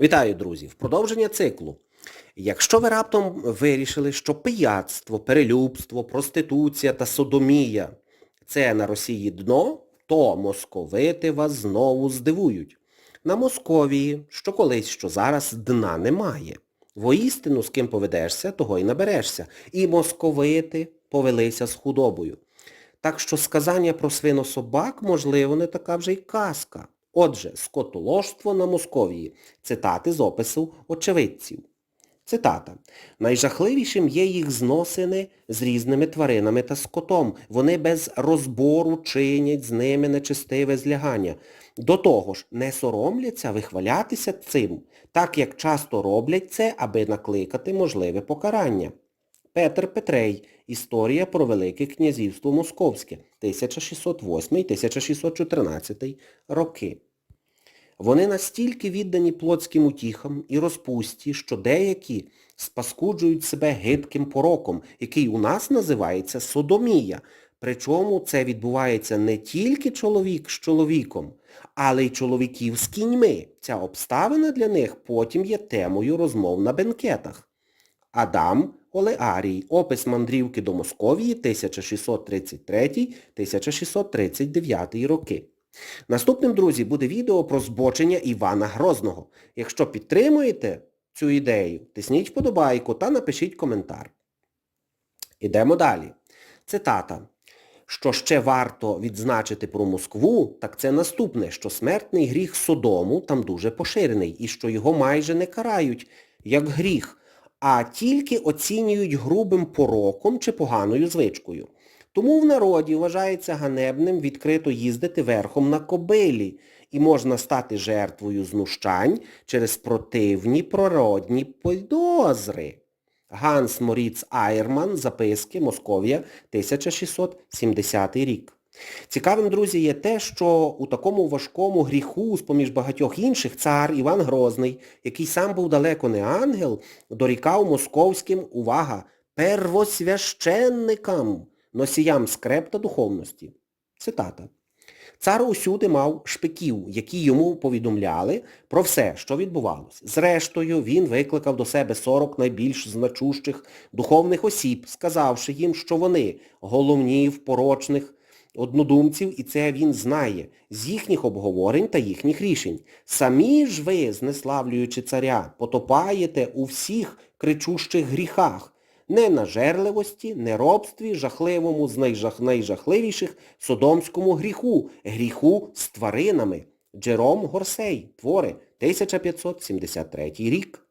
Вітаю, друзі! В продовження циклу. Якщо ви раптом вирішили, що пияцтво, перелюбство, проституція та содомія – це на Росії дно, то московити вас знову здивують. На Московії, що колись, що зараз, дна немає. Воістину, з ким поведешся, того й наберешся. І московити повелися з худобою. Так що сказання про свинособак, можливо, не така вже й казка. Отже, скотоложство на Московії. Цитати з опису очевидців. Цитата. Найжахливішим є їх зносини з різними тваринами та скотом. Вони без розбору чинять з ними нечистиве злягання. До того ж, не соромляться вихвалятися цим, так як часто роблять це, аби накликати можливе покарання. Петр Петрей. Історія про Велике князівство Московське 1608-1614 роки. Вони настільки віддані плотським утіхам і розпусті, що деякі спаскуджують себе гидким пороком, який у нас називається содомія. Причому це відбувається не тільки чоловік з чоловіком, але й чоловіків з кіньми. Ця обставина для них потім є темою розмов на бенкетах. Адам Олеарій. Опис мандрівки до Московії 1633-1639 роки. Наступним, друзі, буде відео про збочення Івана Грозного. Якщо підтримуєте цю ідею, тисніть вподобайку та напишіть коментар. Ідемо далі. Цитата. Що ще варто відзначити про Москву, так це наступне, що смертний гріх Содому там дуже поширений і що його майже не карають як гріх, а тільки оцінюють грубим пороком чи поганою звичкою. Тому в народі вважається ганебним відкрито їздити верхом на кобилі і можна стати жертвою знущань через противні природні підозри. Ганс Моріц Айрман, записки, Московія, 1670 рік. Цікавим, друзі, є те, що у такому важкому гріху, з-поміж багатьох інших, цар Іван Грозний, який сам був далеко не ангел, дорікав московським, увага, первосвященникам, носіям скреп та духовності. Цитата. Цар усюди мав шпиків, які йому повідомляли про все, що відбувалося. Зрештою, він викликав до себе 40 найбільш значущих духовних осіб, сказавши їм, що вони головні в порочних однодумців, і це він знає з їхніх обговорень та їхніх рішень. Самі ж ви, знеславлюючи царя, потопаєте у всіх кричущих гріхах, ненажерливості, неробстві, жахливому з найжах... найжахливіших содомському гріху, гріху з тваринами. Джером Горсей, твори, 1573 рік.